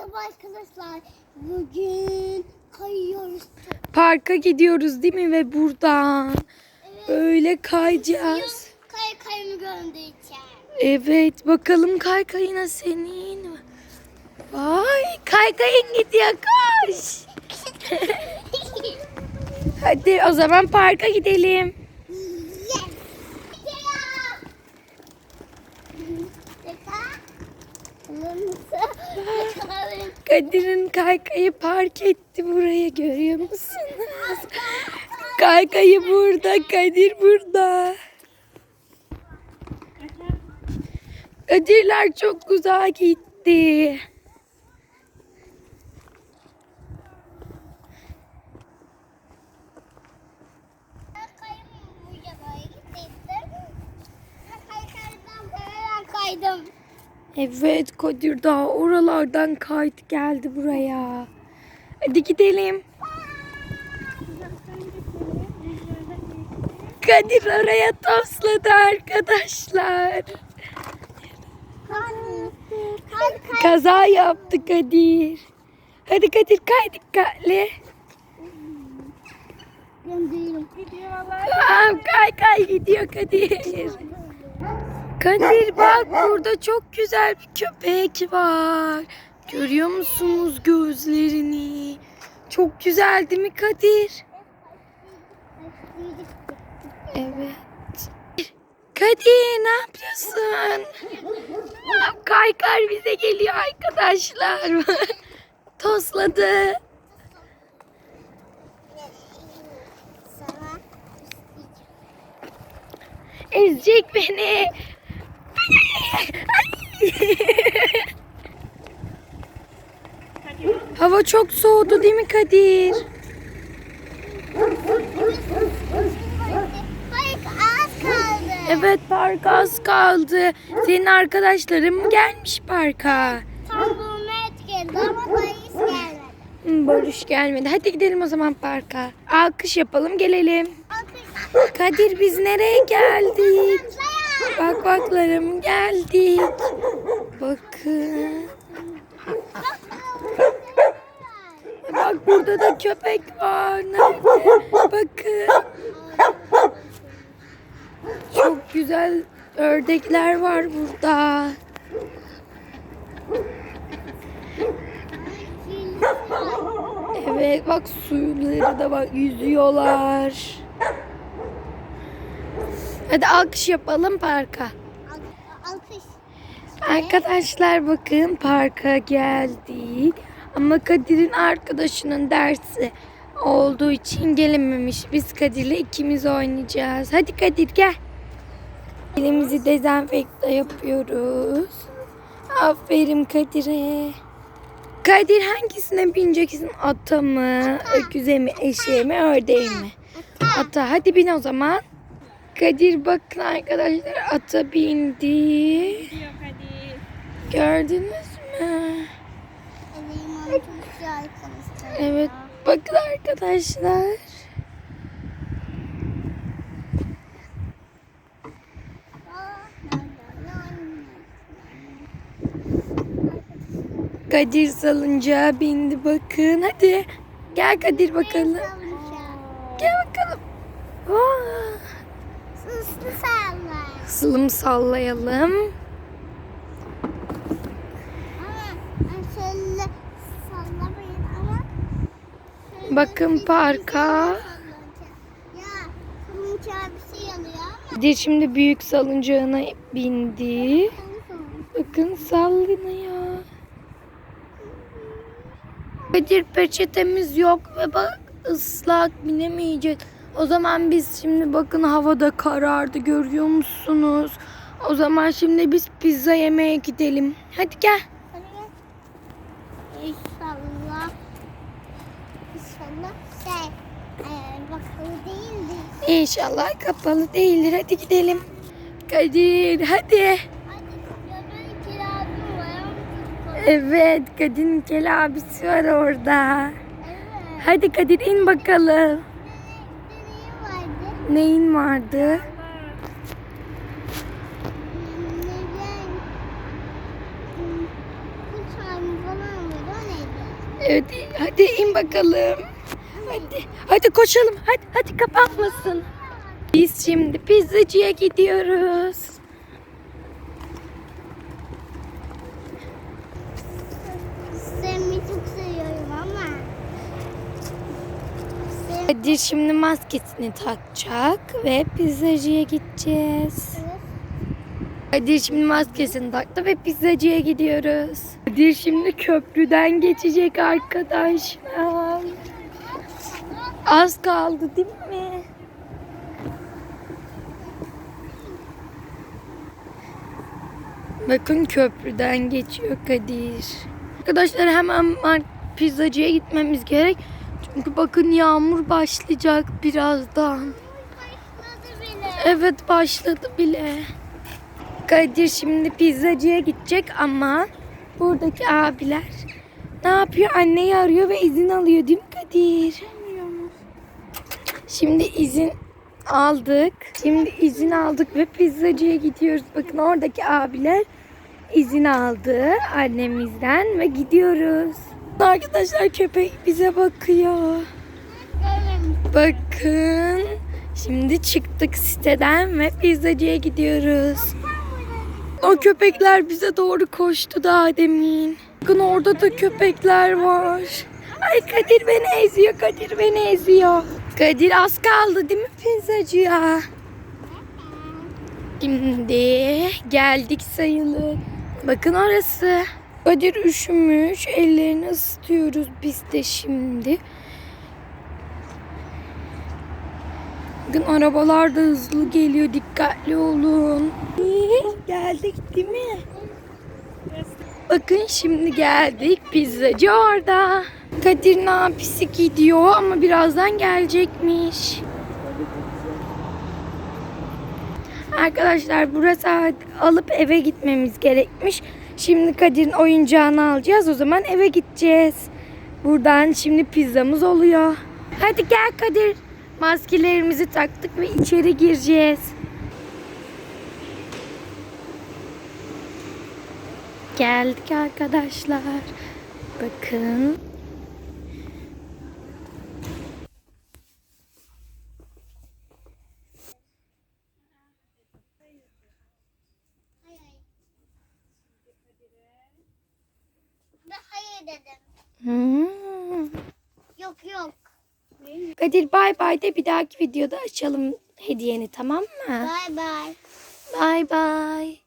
Merhaba arkadaşlar. Bugün kayıyoruz. Parka gidiyoruz değil mi ve buradan böyle kayacağız. Kay kayımı göndereceğim. Evet bakalım kaykayına senin. Vay kaykayın gidiyor koş. Hadi o zaman parka gidelim. Kadir'in kaykayı park etti buraya görüyor musunuz? Kaykayı burada, Kadir burada. Kadirler çok uzağa gitti. Evet Kadir daha oralardan kaydı geldi buraya. Hadi gidelim. Kadir oraya tosladı arkadaşlar. Kaza yaptı Kadir. Hadi Kadir kay dikkatli. Aa, kay kay gidiyor Kadir. Kadir bak burada çok güzel bir köpek var. Görüyor musunuz gözlerini? Çok güzel değil mi Kadir? Evet. Kadir ne yapıyorsun? Kaykar bize geliyor arkadaşlar. Tosladı. Ezecek beni. Hava çok soğudu değil mi Kadir? Evet park az kaldı. Senin arkadaşların mı gelmiş parka? Tam bu met geldi ama bayis gelmedi. Barış gelmedi. Hadi gidelim o zaman parka. Alkış yapalım gelelim. Kadir biz nereye geldik? Bak baklarım geldik. Bakın. Bak burada da köpek var. Nerede? Bakın. Çok güzel ördekler var burada. Evet bak suyları da bak yüzüyorlar. Hadi alkış yapalım parka. Alkış. Arkadaşlar bakın parka geldik. Ama Kadir'in arkadaşının dersi olduğu için gelememiş. Biz Kadir'le ikimiz oynayacağız. Hadi Kadir gel. Elimizi dezenfekte yapıyoruz. Aferin Kadir'e. Kadir hangisine bineceksin? Ata mı? Öküze mi? Eşeğe mi? Ördeğe mi? Ata. Hadi bin o zaman. Kadir bakın arkadaşlar ata bindi. Gördünüz mü? Evet bakın arkadaşlar. Kadir salıncağa bindi bakın. Hadi gel Kadir bakalım. Gel bakalım. Aa, Sıslı salla. Sılım sallayalım. Ama şöyle sallamayın ama. şöyle Bakın bir- parka. Ama. Kadir şimdi büyük salıncağına bindi. Bakın sallanıyor. Kadir peçetemiz yok ve bak ıslak binemeyeceğiz. O zaman biz şimdi bakın havada karardı görüyor musunuz? O zaman şimdi biz pizza yemeye gidelim. Hadi gel. Hadi gel. İnşallah. İnşallah şey. E, bakılı değildir. İnşallah kapalı değildir. Hadi gidelim. Kadir hadi. Evet Kadir'in kel abisi var orada. Evet. Hadi Kadir in bakalım. Neyin vardı? Evet hadi in bakalım. Hadi hadi koşalım. Hadi hadi kapanmasın. Biz şimdi pizzacıya gidiyoruz. Seni çok seviyorum ama. Seni Kadir şimdi maskesini takacak ve pizzacıya gideceğiz. Kadir şimdi maskesini taktı ve pizzacıya gidiyoruz. Kadir şimdi köprüden geçecek arkadaşlar. Az kaldı değil mi? Bakın köprüden geçiyor Kadir. Arkadaşlar hemen pizzacıya gitmemiz gerek. Çünkü bakın yağmur başlayacak birazdan. Evet başladı bile. Kadir şimdi pizzacıya gidecek ama buradaki abiler ne yapıyor? Anneyi arıyor ve izin alıyor değil mi Kadir? Şimdi izin aldık. Şimdi izin aldık ve pizzacıya gidiyoruz. Bakın oradaki abiler izin aldı annemizden ve gidiyoruz. Arkadaşlar köpek bize bakıyor. Bakın. Şimdi çıktık siteden ve pizzacıya gidiyoruz. O köpekler bize doğru koştu daha demin. Bakın orada da köpekler var. Ay Kadir beni eziyor, Kadir beni eziyor. Kadir az kaldı değil mi pizzacıya? Şimdi geldik sayılı. Bakın orası. Kadir üşümüş. Ellerini ısıtıyoruz biz de şimdi. Bakın arabalar da hızlı geliyor. Dikkatli olun. Geldik değil mi? Bakın şimdi geldik. Pizzacı orada. Kadir abisi gidiyor ama birazdan gelecekmiş. Arkadaşlar burası alıp eve gitmemiz gerekmiş. Şimdi Kadir'in oyuncağını alacağız. O zaman eve gideceğiz. Buradan şimdi pizzamız oluyor. Hadi gel Kadir. Maskelerimizi taktık ve içeri gireceğiz. Geldik arkadaşlar. Bakın. Dedim. Hmm. Yok yok. Kadir bay bay de bir dahaki videoda açalım hediyeni tamam mı? Bye bye. Bay bay.